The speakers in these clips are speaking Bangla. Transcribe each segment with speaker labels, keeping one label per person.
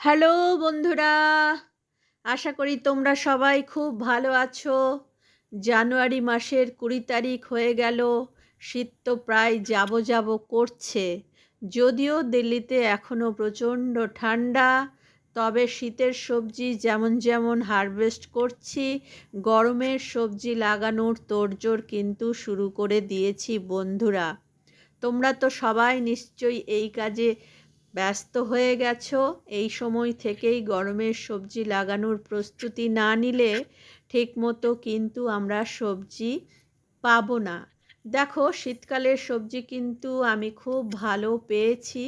Speaker 1: হ্যালো বন্ধুরা, আশা করি তোমরা সবাই খুব ভালো আছো। জানুয়ারি মাসের কুড়ি তারিখ হয়ে গেল, শীত তো প্রায় যাব যাব করছে। যদিও দিল্লিতে এখনও প্রচণ্ড ঠান্ডা, তবে শীতের সবজি যেমন যেমন হারভেস্ট করছি, গরমের সবজি লাগানোর তোড়জোড় কিন্তু শুরু করে দিয়েছি বন্ধুরা। তোমরা তো সবাই নিশ্চয়ই এই কাজে ব্যস্ত হয়ে গেছো? এই সময় থেকেই গরমের সবজি লাগানোর প্রস্তুতি না নিলে ঠিকমতো কিন্তু আমরা সবজি পাবো না। দেখো, শীতকালের সবজি কিন্তু আমি খুব ভালো পেয়েছি।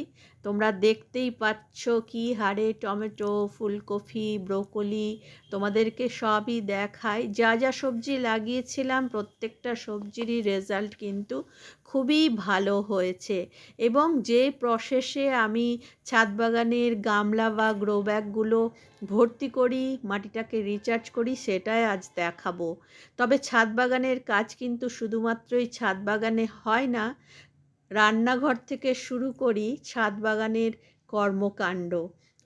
Speaker 1: তোমরা দেখতেই পাচ্ছ কি হারে টমেটো, ফুলকপি, ব্রোকলি তোমাদেরকে সবই দেখায়। যা যা সবজি লাগিয়েছিলাম, প্রত্যেকটা সবজিরই রেজাল্ট কিন্তু খুবই ভালো হয়েছে। এবং যে প্রসেসে আমি ছাদ বাগানের গামলা বা গ্রো ব্যাগগুলো ভর্তি করি, মাটিটাকে রিচার্জ করি, সেটাই আজ দেখাবো। তবে ছাদ বাগানের কাজ কিন্তু শুধুমাত্রই ছাদ বাগানে হয় না রান্নাঘর থেকে শুরু করি ছাদ বাগানের কর্মকাণ্ড।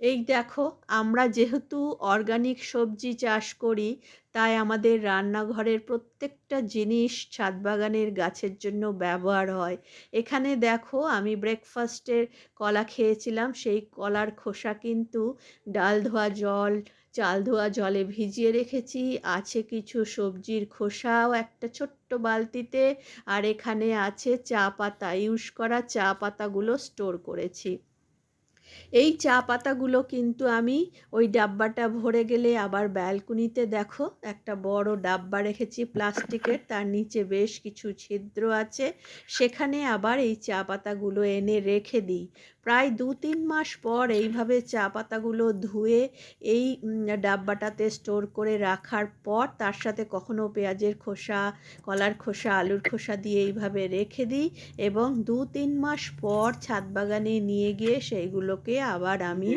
Speaker 1: এই দেখো, আমরা যেহেতু অর্গানিক সবজি চাষ করি, তাই আমাদের রান্নাঘরের প্রত্যেকটা জিনিস ছাদ বাগানের গাছের জন্য ব্যবহার হয়। এখানে দেখো, আমি ব্রেকফাস্টের কলা খেয়েছিলাম, সেই কলার খোসা কিন্তু ডাল ধোয়া জল চাল ধোয়া জলে ভিজিয়ে রেখেছি, আছে কিছু সবজির খোসাও একটা ছোট্ট বালতিতে, আর এখানে আছে চা পাতা ইউজ করা চা পাতাগুলো স্টোর করেছি। এই চা পাতাগুলো কিন্তু আমি ওই ডাব্বাটা ভরে গেলে আবার ব্যালকনিতে দেখো, একটা বড় ডাব্বা রেখেছি প্লাস্টিকের, তার নিচে বেশ কিছু ছিদ্র আছে। সেখানে আবার এই চা পাতাগুলো এনে রেখে দিই। প্রায় দু তিন মাস পর এইভাবে চা পাতাগুলো ধুয়ে এই ডাব্বাটাতে স্টোর করে রাখার পর তার সাথে কখনো পেঁয়াজের খোসা, কলার খোসা, আলুর খোসা দিয়ে এইভাবে রেখে দিই এবং দু তিন মাস পর ছাদ বাগানে নিয়ে গিয়ে সেইগুলোকে আবার আমি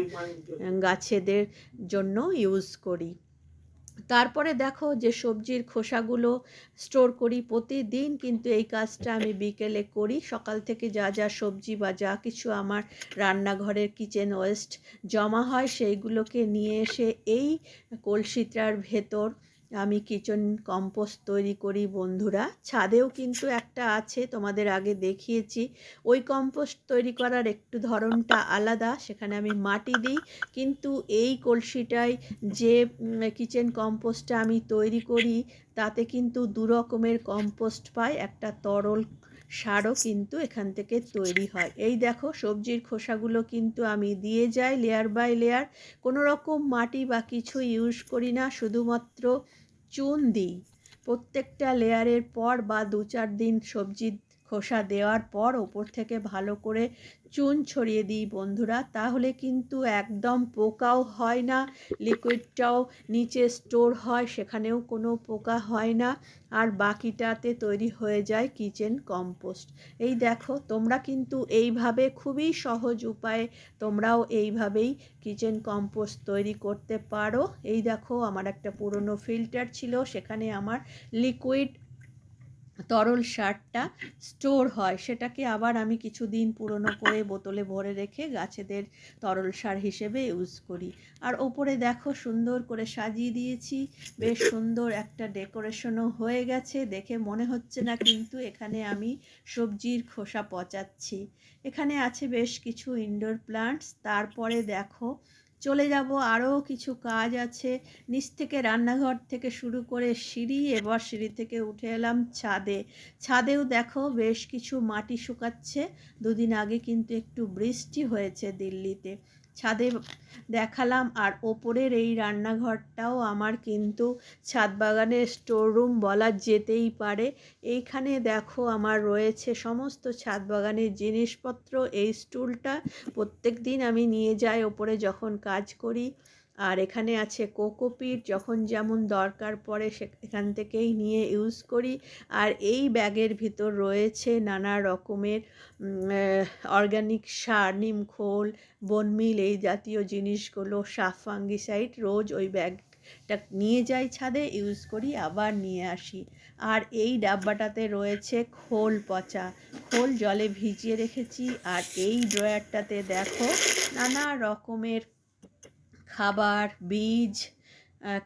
Speaker 1: গাছেদের জন্য ইউজ করি। তারপরে দেখো যে সবজির খোসাগুলো স্টোর করি প্রতিদিন কিন্তু এই কাজটা আমি বিকেলে করি। সকাল থেকে যা যা সবজি বা যা কিছু আমার রান্নাঘরের কিচেন ওয়েস্ট জমা হয় সেইগুলোকে নিয়ে এসে এই কলসিটার ভেতর আমি কিচেন কম্পোস্ট তৈরি করি, বন্ধুরা। ছাদেও কিন্তু একটা আছে, তোমাদের আগে দেখিয়েছি। ওই কম্পোস্ট তৈরি করার একটু ধরনটা আলাদা, সেখানে আমি মাটি দিই। কিন্তু এই কলসিটায় যে কিচেন কম্পোস্টটা আমি তৈরি করি, তাতে কিন্তু দু রকমের কম্পোস্ট পাই। একটা তরল সারও কিন্তু এখান থেকে তৈরি হয়। এই দেখো, সবজির খোসাগুলো কিন্তু আমি দিয়ে যাই লেয়ার বাই লেয়ার কোনো রকম মাটি বা কিছু ইউজ করি না, শুধুমাত্র চুন দিই। প্রত্যেকটা লেয়ারের পর বা দু চার দিন সবজি খোসা দেওয়ার পর ওপর থেকে ভালো করে চুন ছড়িয়ে দিই বন্ধুরা। তাহলে কিন্তু একদম পোকাও হয় না লিকুইডটাও নিচে স্টোর হয়, সেখানেও কোনো পোকা হয় না। আর বাকিটাতে তৈরি হয়ে যায় কিচেন কম্পোস্ট এই দেখো, তোমরা কিন্তু এইভাবে খুবই সহজ উপায়ে তোমরাও এইভাবেই কিচেন কম্পোস্ট তৈরি করতে পারো। এই দেখো, আমার একটা পুরনো ফিল্টার ছিল, সেখানে আমার লিকুইড তরল সারটা স্টোর হয়। সেটাকে আবার আমি কিছুদিন পুরনো করে বোতলে ভরে রেখে গাছেদের তরল সার হিসেবে ইউজ করি। আর ওপরে দেখো সুন্দর করে সাজিয়ে দিয়েছি। বেশ সুন্দর একটা ডেকোরেশনও হয়ে গেছে। দেখে মনে হচ্ছে না কিন্তু এখানে আমি সবজির খোসা পচাচ্ছি। এখানে আছে বেশ কিছু ইনডোর প্লান্টস তারপরে দেখো চলে যাব। আরও কিছু কাজ আছে। নিচ থেকে রান্নাঘর থেকে শুরু করে সিঁড়ি, এবার সিঁড়ি থেকে উঠে এলাম ছাদে। ছাদেও দেখো বেশ কিছু মাটি শুকাচ্ছে। দুদিন আগে কিন্তু একটু বৃষ্টি হয়েছে দিল্লিতে। ছাদে দেখালাম আর ওপরের এই রান্নাঘরটাও আমার কিন্তু ছাদ বাগানের স্টোর রুম বলা যেতেই পারে। এইখানে দেখো আমার রয়েছে সমস্ত ছাদ বাগানের জিনিসপত্র। এই স্টুলটা প্রত্যেক দিন আমি নিয়ে যাই, ওপরে যখন কাজ করি আর এখানে আছে কোকোপিট, যখন যেমন দরকার পড়ে সে, এখান থেকেই নিয়ে ইউজ করি। আর এই ব্যাগের ভিতর রয়েছে নানা রকমের অর্গ্যানিক সার নিমখোল বনমিল এই জাতীয় জিনিসগুলো, সাফ ফাঙ্গিসাইড রোজ ওই ব্যাগটা নিয়ে যাই ছাদে ইউজ করি, আবার নিয়ে আসি। আর এই ডাব্বাটাতে রয়েছে খোল পচা। খোল জলে ভিজিয়ে রেখেছি। আর এই ড্রয়ারটাতে দেখো নানা রকমের খাবার, বীজ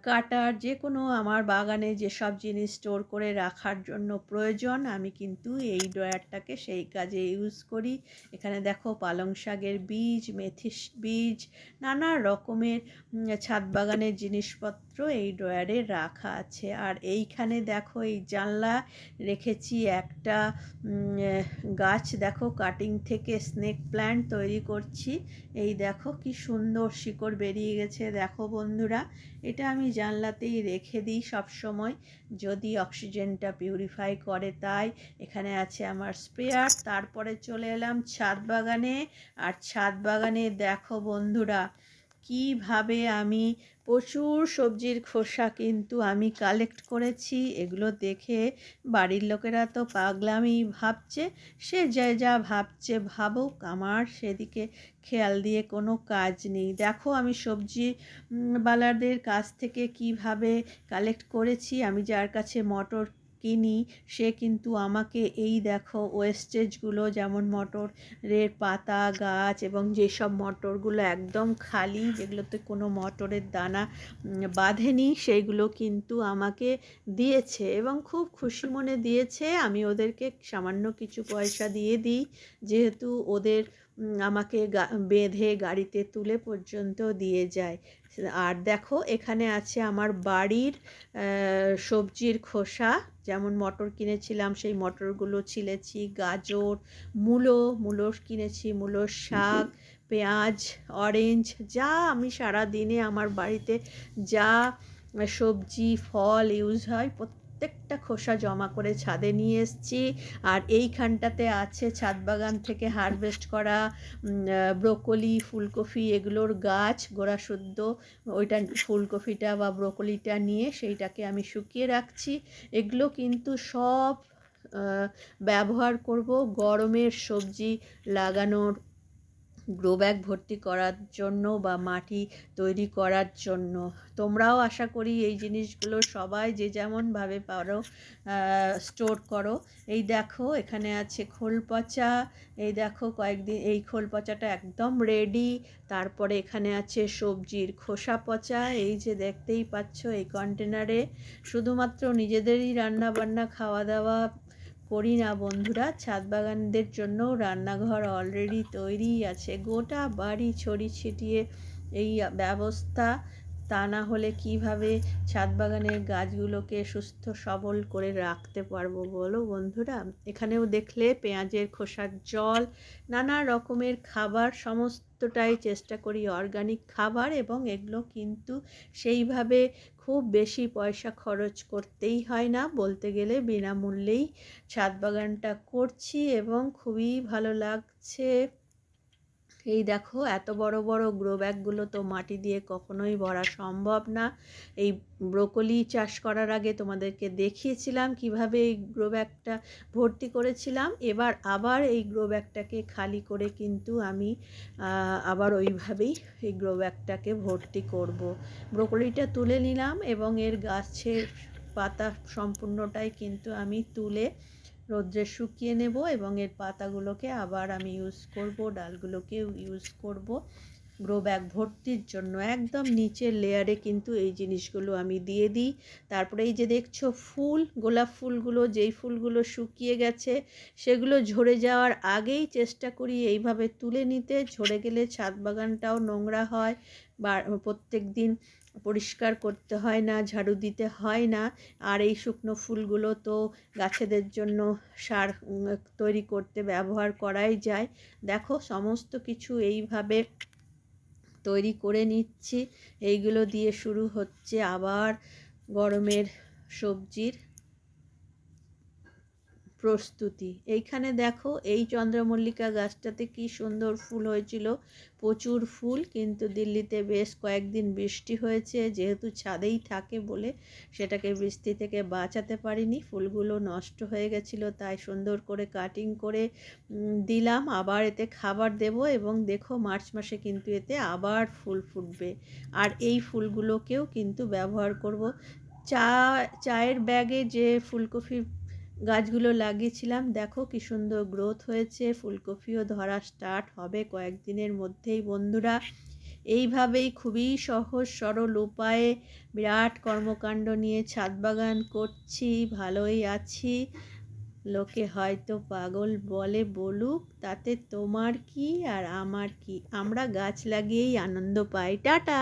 Speaker 1: কাটার যে কোনো আমার বাগানে যেসব জিনিস স্টোর করে রাখার জন্য প্রয়োজন, আমি কিন্তু এই ড্রয়ারটাকে সেই কাজে ইউজ করি। এখানে দেখো পালং শাকের বীজ, মেথিস বীজ, নানা রকমের ছাদ বাগানের জিনিসপত্র এই ড্রয়ারে রাখা আছে। আর এইখানে দেখো এই জানলা রেখেছি একটা গাছ দেখো কাটিং থেকে স্নেক প্ল্যান্ট তৈরি করছি। এই দেখো কি সুন্দর শিকড় বেরিয়ে গেছে, দেখো বন্ধুরা। এটা আমি জানলাতেই রেখে দিই সব সময় যদি অক্সিজেনটা পিউরিফাই করে তাই। এখানে আছে আমার স্প্রেয়ার তারপরে চলে এলাম ছাদ বাগানে। আর ছাদ বাগানে দেখো বন্ধুরা, কীভাবে আমি প্রচুর সবজির খোসা কিন্তু আমি কালেক্ট করেছি। এগুলো দেখে বাড়ির লোকেরা তো পাগলামি ভাবছে। সে যা যা ভাবছে ভাবুক, আমার সেদিকে খেয়াল দিয়ে কোনো কাজ নেই। দেখো আমি সবজি বালারদের কাছ থেকে কীভাবে কালেক্ট করেছি। আমি যার কাছে মটর কিনি, সে কিন্তু আমাকে এই দেখো ওয়েস্টেজগুলো যেমন মটরের পাতা, গাছ এবং যেসব মটরগুলো একদম খালি, যেগুলোতে কোনো মটরের দানা বাঁধেনি, সেইগুলো কিন্তু আমাকে দিয়েছে এবং খুব খুশি মনে দিয়েছে। আমি ওদেরকে সামান্য কিছু পয়সা দিয়ে দিই, যেহেতু ওদের আমাকে বেঁধে গাড়িতে তুলে পর্যন্ত দিয়ে যায়। আর দেখো, এখানে আছে আমার বাড়ির সবজির খোসা। যেমন মটর কিনেছিলাম, সেই মটরগুলো ছিলেছি, গাজর, মূলো মূলো কিনেছি, মূলোর শাক, পেঁয়াজ, অরেঞ্জ, যা আমি সারা দিনে আমার বাড়িতে যা সবজি, ফল ইউজ হয় প্রত্যেকটা খোসা জমা করে ছাদে নিয়ে এসেছি। আর এইখানটাতে আছে ছাদ বাগান থেকে হারভেস্ট করা ব্রোকলি, ফুলকপি এগুলোর গাছ, গোড়া শুদ্ধ। ওইটা ফুলকপিটা বা ব্রোকলিটা নিয়ে সেইটাকে আমি শুকিয়ে রাখছি। এগুলো কিন্তু সব ব্যবহার করব গরমের সবজি লাগানোর গ্রো ব্যাগ ভর্তি করার জন্য বা মাটি তৈরি করার জন্য। তোমরাও আশা করি এই জিনিসগুলো সবাই যে যেমনভাবে পারো স্টোর করো। এই দেখো, এখানে আছে খোল পচা। এই দেখো, কয়েকদিন এই খোল পচাটা একদম রেডি তারপরে এখানে আছে সবজির খোসা পচা। এই যে দেখতেই পাচ্ছ এই কন্টেনারে শুধুমাত্র নিজেদেরই রান্না বান্না খাওয়া দাওয়া করি না বন্ধুরা। ছাদ বাগানদের জন্য রান্নাঘর অলরেডি তৈরি আছে। গোটা বাড়ি ছড়ি ছিটিয়ে এই ব্যবস্থা তা না হলে কীভাবে ছাদ বাগানের গাছগুলোকে সুস্থ সবল করে রাখতে পারব বলো বন্ধুরা? এখানেও দেখলে পেঁয়াজের খোসার জল, নানা রকমের খাবার, সমস্তটাই চেষ্টা করি অর্গানিক খাবার এবং এগুলো কিন্তু সেইভাবে খুব বেশি পয়সা খরচ করতেই হয় না। বলতে গেলে বিনামূল্যেই ছাদ বাগানটা করছি এবং খুবই ভালো লাগছে। এই দেখো, এত বড় বড় গ্রো ব্যাগগুলো তো মাটি দিয়ে কখনোই ভরা সম্ভব না এই ব্রোকলি চাষ করার আগে তোমাদেরকে দেখিয়েছিলাম কীভাবে এই গ্রো ব্যাগটা ভর্তি করেছিলাম এবার আবার এই গ্রো ব্যাগটাকে খালি করে কিন্তু আমি আবার ওইভাবেই এই গ্রো ব্যাগটাকে ভর্তি করব। ব্রোকলিটা তুলে নিলাম এবং এর গাছের পাতা সম্পূর্ণটাই কিন্তু আমি তুলে রোদ্রে শুকিয়ে নেব এবং এর পাতাগুলোকে আবার আমি ইউজ করব ডালগুলোকেও ইউজ করব। গ্রো ব্যাগ ভর্তির জন্য একদম নিচের লেয়ারে কিন্তু এই জিনিসগুলো আমি দিয়ে দিই। তারপরে এই যে দেখছ ফুল, গোলাপ ফুলগুলো, যেই ফুলগুলো শুকিয়ে গেছে, সেগুলো ঝরে যাওয়ার আগেই চেষ্টা করি এইভাবে তুলে নিতে। ঝরে গেলে ছাদ বাগানটাও নোংরা হয়, বা প্রত্যেক দিন পরিষ্কার করতে হয় না, ঝাড়ু দিতে হয় না। আর এই শুকনো ফুলগুলো তো গাছেদের জন্য সার তৈরি করতে ব্যবহার করাই যায়। দেখো সমস্ত কিছু এইভাবে তৈরি করে নিচ্ছি। এইগুলো দিয়ে শুরু হচ্ছে আবার গরমের সবজির প্রস্তুতি। এইখানে দেখো, এই চন্দ্রমল্লিকা গাছটাতে কি সুন্দর ফুল হয়েছিল। প্রচুর ফুল, কিন্তু দিল্লিতে বেশ কয়েকদিন বৃষ্টি হয়েছে। যেহেতু ছাদেই থাকে বলে সেটাকে বৃষ্টি থেকে বাঁচাতে পারিনি। ফুলগুলো নষ্ট হয়ে গেছিল, তাই সুন্দর করে কাটিং করে দিলাম। আবার এতে খাবার দেব এবং দেখো, মার্চ মাসে কিন্তু এতে আবার ফুল ফুটবে। আর এই ফুলগুলোকেও কিন্তু ব্যবহার করব। চা, চায়ের ব্যাগে যে ফুলকপি গাছগুলো লাগিয়েছিলাম। দেখো কি সুন্দর গ্রোথ হয়েছে। ফুলকপিও ধরা স্টার্ট হবে কয়েকদিনের মধ্যেই বন্ধুরা। এইভাবেই খুবই সহজ সরল উপায়ে বিরাট কর্মকাণ্ড নিয়ে ছাদ বাগান করছি, ভালোই আছি। লোকে হয়তো পাগল বলে বলুক, তাতে তোমার কি আর আমার কি? আমরা গাছ লাগিয়েই আনন্দ পাই। টাটা!